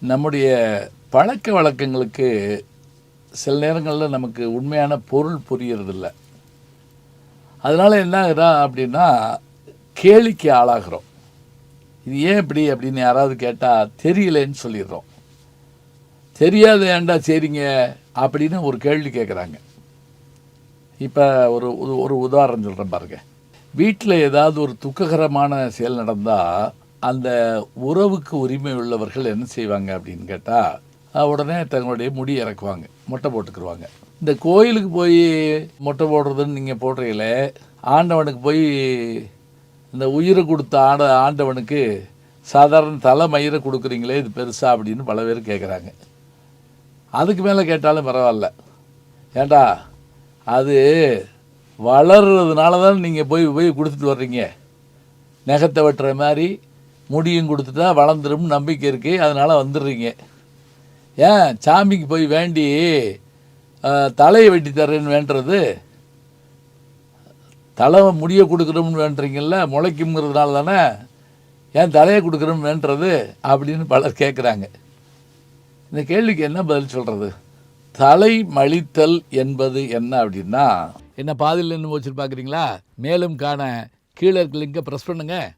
நம்முடைய பழக்க வழக்கங்களுக்கு சில நேரங்களில் நமக்கு உண்மையான பொருள் புரியறதில்ல. அதனால் என்ன ஆகுதா அப்படின்னா கேலிக்கு ஆளாகிறோம். இது ஏன் இப்படி அப்படின்னு யாராவது கேட்டால் தெரியலேன்னு சொல்லிடுறோம். தெரியாத ஏன்டா சரிங்க அப்படின்னு ஒரு கேள்வி கேட்குறாங்க இப்போ ஒரு ஒரு- ஒரு உதாரணம் சொல்கிறேன் பாருங்க. வீட்டில் ஏதாவது ஒரு துக்ககரமான செயல் நடந்தால் அந்த உறவுக்கு உரிமை உள்ளவர்கள் என்ன செய்வாங்க அப்படின்னு கேட்டால் உடனே தங்களுடைய முடி இறக்குவாங்க மொட்டை போட்டுக்குருவாங்க. இந்த கோயிலுக்கு போய் மொட்டை போடுறதுன்னு நீங்கள் போடுறீங்களே ஆண்டவனுக்கு போய் இந்த உயிரை கொடுத்த ஆண்ட ஆண்டவனுக்கு சாதாரண தலை மயிரை கொடுக்குறீங்களே இது பெருசா அப்படின்னு பல பேர் கேட்குறாங்க அதுக்கு மேலே கேட்டாலும் பரவாயில்ல. ஏண்டா அது வளர்றதுனால தான் நீங்கள் போய் போய் கொடுத்துட்டு வர்றீங்க. நெகத்தை வெட்டுற மாதிரி முடியும் கொடுத்துட்டா வளர்ந்துரும் நம்பிக்கை இருக்குது அதனால் வந்துடுறீங்க. ஏன்? சாமிக்கு போய் வேண்டி தலையை வெட்டி தரேன்னு வேண்டுறது? தலை முடிய கொடுக்குறோம்னு வேண்டுறீங்கல்ல முளைக்கும்ங்கிறதுனால தானே? ஏன் தலையை கொடுக்குறோம்னு வேண்டுறது? அப்படின்னு பலர் கேட்குறாங்க இந்த கேள்விக்கு என்ன பதில் சொல்கிறது தலை மழித்தல் என்பது என்ன அப்படின்னா என்ன பாதியில் நின்று வச்சுட்டு பார்க்குறீங்களா மேலும் காண கீழே இருக்க லிங்கை ப்ரெஸ் பண்ணுங்கள்